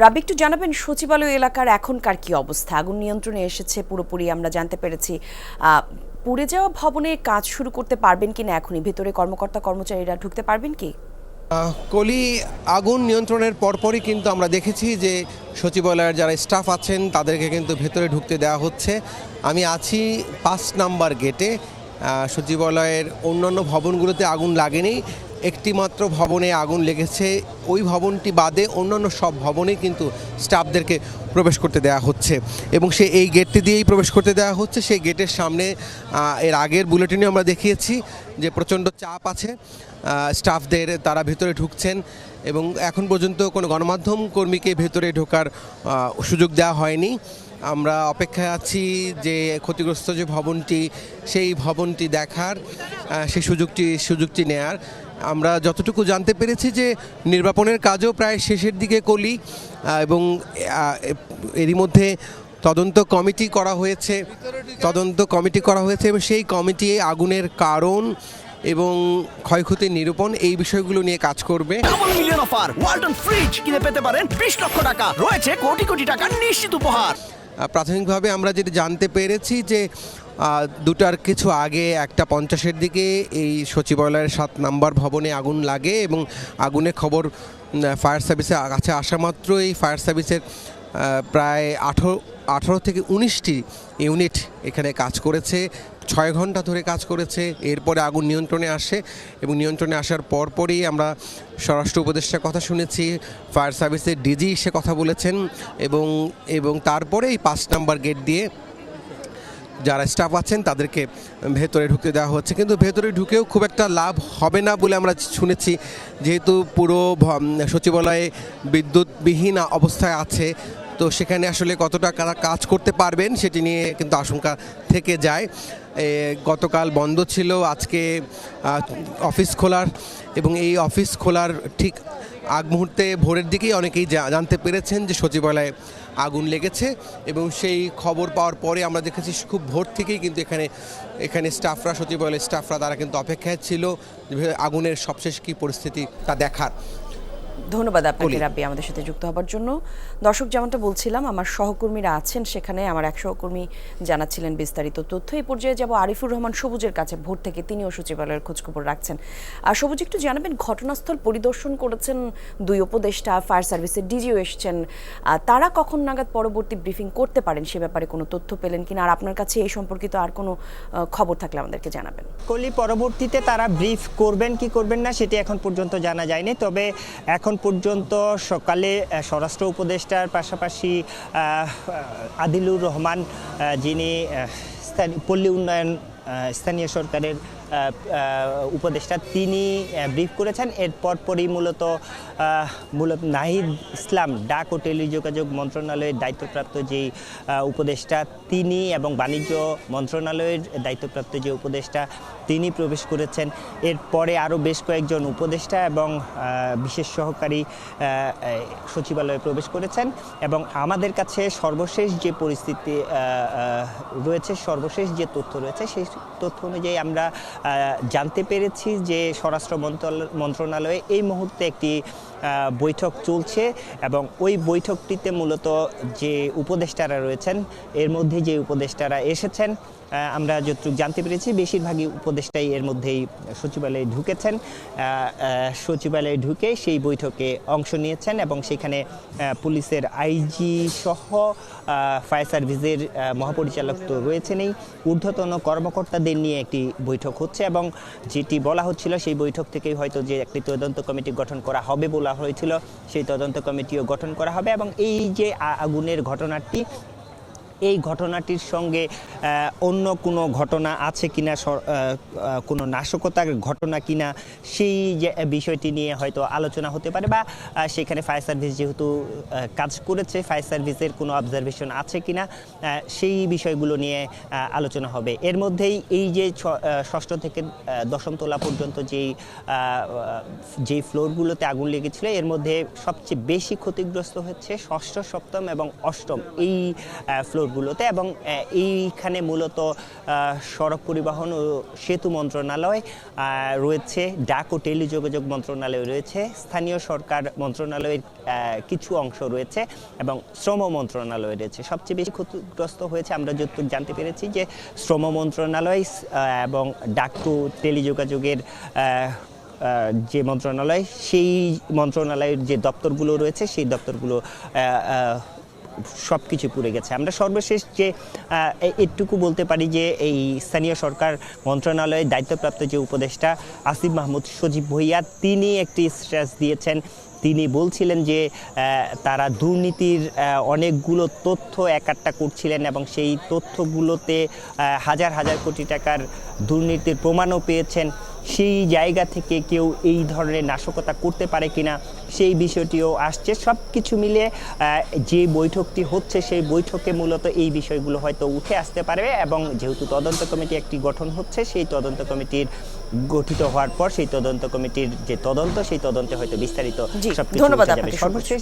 রাবি একটু জানাবেন সচিবালয় এলাকার এখনকার কি অবস্থা? আগুন নিয়ন্ত্রণে এসেছে, পুরোপুরি আমরা জানতে পেরেছি। পুড়ে যাওয়া ভবনে কাজ শুরু করতে পারবেন কি না এখনই? ভেতরে কর্মকর্তা, কর্মচারীরা ঢুকতে পারবেন কি? কলি, আগুন নিয়ন্ত্রণের পরপরই কিন্তু আমরা দেখেছি যে সচিবালয়ের যারা স্টাফ আছেন, তাদেরকে কিন্তু ভেতরে ঢুকতে দেওয়া হচ্ছে। আমি আছি পাঁচ নাম্বার গেটে। সচিবালয়ের অন্যান্য ভবনগুলোতে আগুন লাগেনি। একটিমাত্র ভবনে আগুন লেগেছে। ওই ভবনটি বাদে অন্যান্য সব ভবনে কিন্তু স্টাফদেরকে প্রবেশ করতে দেওয়া হচ্ছে। এবং সে এই গেটটি দিয়েই প্রবেশ করতে দেওয়া হচ্ছে। সেই গেটের সামনে এর আগের বুলেটিনে আমরা দেখিয়েছি যে প্রচণ্ড চাপ আছে। স্টাফদের তারা ভেতরে ঢুকছেন এবং এখন পর্যন্ত কোনো গণমাধ্যম কর্মীকে ভেতরে ঢোকার সুযোগ দেওয়া হয়নি। আমরা অপেক্ষায় আছি যে ক্ষতিগ্রস্ত যে ভবনটি, সেই ভবনটি দেখার সেই সুযোগটি সুযোগটি নেয়ার। আমরা যতটুকু জানতে পেরেছি যে নির্বাপনের কাজও প্রায় শেষের দিকে কলি এবং এরই মধ্যে তদন্ত কমিটি করা হয়েছে, তদন্ত কমিটি করা হয়েছে এবং সেই কমিটি আগুনের কারণ এবং ক্ষয়ক্ষতি নিরূপণ এই বিষয়গুলো নিয়ে কাজ করবে। মিলিয়ন অফার ফ্রিজ কিনে পেতে পারেন বিশ লক্ষ টাকা, রয়েছে কোটি কোটি টাকার নিশ্চিত উপহার। প্রাথমিকভাবে আমরা যেটা জানতে পেরেছি যে দুটার কিছু আগে একটা পঞ্চাশের দিকে এই সচিবালয়ের সাত নাম্বার ভবনে আগুন লাগে এবং আগুনে খবর ফায়ার সার্ভিসে কাছে আসা এই ফায়ার সার্ভিসের প্রায় আঠেরো আঠারো থেকে উনিশটি ইউনিট এখানে কাজ করেছে, ছয় ঘণ্টা ধরে কাজ করেছে, এরপরে আগুন নিয়ন্ত্রণে আসে এবং নিয়ন্ত্রণে আসার পরপরই আমরা স্বরাষ্ট্র উপদেষ্টার কথা শুনেছি, ফায়ার সার্ভিসের ডিজি সে কথা বলেছেন এবং এবং তারপরে এই পাঁচ নাম্বার গেট দিয়ে যারা স্টাফ আছেন তাদেরকে ভেতরে ঢুকতে দেওয়া হচ্ছে। কিন্তু ভেতরে ঢুকেও খুব একটা লাভ হবে না বলে আমরা শুনেছি, যেহেতু পুরো সচিবালয়ে বিদ্যুৎবিহীন অবস্থায় আছে তো সেখানে আসলে কতটা কারা কাজ করতে পারবেন সেটি নিয়ে কিন্তু আশঙ্কা থেকে যায়। গতকাল বন্ধ ছিল, আজকে অফিস খোলার এবং এই অফিস খোলার ঠিক আগ মুহূর্তে ভোরের দিকেই অনেকেই জানতে পেরেছেন যে সচিবালয়ে আগুন লেগেছে এবং সেই খবর পাওয়ার পরে আমরা দেখেছি খুব ভোর থেকেই কিন্তু এখানে এখানে স্টাফরা সচিবালয়ের স্টাফরা তারা কিন্তু অপেক্ষায় ছিল আগুনের সবশেষ কী পরিস্থিতি তা দেখার। ধন্যবাদ আপনাকে রাব্বি আমাদের সাথে যুক্ত হবার জন্য। দর্শক যেমনটা বলছিলাম আমার সহকর্মীরা আছেন সেখানে আমার এক সহকর্মী জানাচ্ছিলেন বিস্তারিত তথ্য। এই পর্যায়ে যাব আরিফুর রহমান সবুজের কাছে ভোর থেকে তিনিও সচিবালয়ের খোঁজখবর রাখছেন। আর সবুজ একটু জানাবেন ঘটনাস্থল পরিদর্শন করেছেন দুই উপদেষ্টা ফায়ার সার্ভিসের ডিজিও এসছেন। তারা কখন নাগাদ পরবর্তী ব্রিফিং করতে পারেন সে ব্যাপারে কোনো তথ্য পেলেন কিনা? আর আপনার কাছে এই সম্পর্কিত আর কোনো খবর থাকলে আমাদেরকে জানাবেন। কলি পরবর্তীতে তারা ব্রিফ করবেন কি করবেন না সেটি এখন পর্যন্ত জানা যায়নি। তবে এখন পর্যন্ত সকালে স্বরাষ্ট্র উপদেষ্টার পাশাপাশি আদিলুর রহমান যিনি পল্লী উন্নয়ন স্থানীয় সরকারের উপদেষ্টা তিনি ব্রিফ করেছেন। এর পরপরই মূলত মূলত নাহিদ ইসলাম, ডাক ও টেলিযোগাযোগ মন্ত্রণালয়ের দায়িত্বপ্রাপ্ত যেই উপদেষ্টা তিনি এবং বাণিজ্য মন্ত্রণালয়ের দায়িত্বপ্রাপ্ত যে উপদেষ্টা তিনি প্রবেশ করেছেন। এরপরে আরও বেশ কয়েকজন উপদেষ্টা এবং বিশেষ সহকারী সচিবালয়ে প্রবেশ করেছেন এবং আমাদের কাছে সর্বশেষ যে পরিস্থিতি রয়েছে, সর্বশেষ যে তথ্য রয়েছে, সেই তথ্য অনুযায়ী আমরা জানতে পেরেছি যে স্বরাষ্ট্র মন্ত্রণালয়- এই মুহূর্তে একটি বৈঠক চলছে এবং ওই বৈঠকটিতে মূলত যে উপদেষ্টারা রয়েছেন, এর মধ্যে যে উপদেষ্টারা এসেছেন আমরা যতটুকু জানতে পেরেছি, বেশিরভাগই উপদেষ্টাই এর মধ্যেই সচিবালয়ে ঢুকেছেন। সচিবালয়ে ঢুকে সেই বৈঠকে অংশ নিয়েছেন এবং সেখানে পুলিশের আইজি সহ ফায়ার সার্ভিসের মহাপরিচালক তো রয়েছেনই। ঊর্ধ্বতন কর্মকর্তাদের নিয়ে একটি বৈঠক হচ্ছে এবং যেটি বলা হচ্ছিল সেই বৈঠক থেকেই হয়তো যে একটি তদন্ত কমিটি গঠন করা হবে বলা হয়েছিল, সেই তদন্ত কমিটিও গঠন করা হবে এবং এই যে আগুনের ঘটনাটি এই ঘটনাটির সঙ্গে অন্য কোনো ঘটনা আছে কিনা কোনো নাশকতার ঘটনা কিনা সেই যে বিষয়টি নিয়ে হয়তো আলোচনা হতে পারে বা সেখানে ফায়ার সার্ভিস যেহেতু কাজ করেছে ফায়ার সার্ভিসের কোনো অবজারভেশন আছে কিনা সেই বিষয়গুলো নিয়ে আলোচনা হবে। এর মধ্যেই এই যে ষষ্ঠ থেকে দশম তোলা পর্যন্ত যেই যেই ফ্লোরগুলোতে আগুন লেগেছিল এর মধ্যে সবচেয়ে বেশি ক্ষতিগ্রস্ত হচ্ছে ষষ্ঠ সপ্তম এবং অষ্টম এই আহ, দপ্তরগুলোতে এবং এইখানে মূলত সড়ক পরিবহন ও সেতু মন্ত্রণালয় রয়েছে, ডাক ও টেলিযোগাযোগ মন্ত্রণালয় রয়েছে, স্থানীয় সরকার মন্ত্রণালয়ের কিছু অংশ রয়েছে এবং শ্রম মন্ত্রণালয় রয়েছে। সবচেয়ে বেশি ক্ষতিগ্রস্ত হয়েছে, আমরা যতটুকু জানতে পেরেছি যে, শ্রম মন্ত্রণালয় এবং ডাক ও টেলিযোগাযোগের যে মন্ত্রণালয়, সেই মন্ত্রণালয়ের যে দপ্তরগুলো রয়েছে, সেই দপ্তরগুলো সব কিছু পুড়ে গেছে। আমরা সর্বশেষ যে এটুকু বলতে পারি যে, এই স্থানীয় সরকার মন্ত্রণালয়ের দায়িত্বপ্রাপ্ত যে উপদেষ্টা আসিফ মাহমুদ সজীব ভুইয়া, তিনি একটি স্ট্রেস দিয়েছেন। তিনি বলছিলেন যে তারা দুর্নীতির অনেকগুলো তথ্য একাট্টা করছিলেন এবং সেই তথ্যগুলোতে হাজার হাজার কোটি টাকার দুর্নীতির প্রমাণও পেয়েছেন। সেই জায়গা থেকে কেউ এই ধরনের নাশকতা করতে পারে কিনা সেই বিষয়টিও আসছে সব কিছু মিলে যে বৈঠকটি হচ্ছে সেই বৈঠকে মূলত এই বিষয়গুলো হয়তো উঠে আসতে পারবে এবং যেহেতু তদন্ত কমিটি একটি গঠন হচ্ছে সেই তদন্ত কমিটির গঠিত হওয়ার পর সেই তদন্ত কমিটির যে তদন্ত সেই তদন্তে হয়তো বিস্তারিত সবকিছু ধন্যবাদ। সর্বশেষ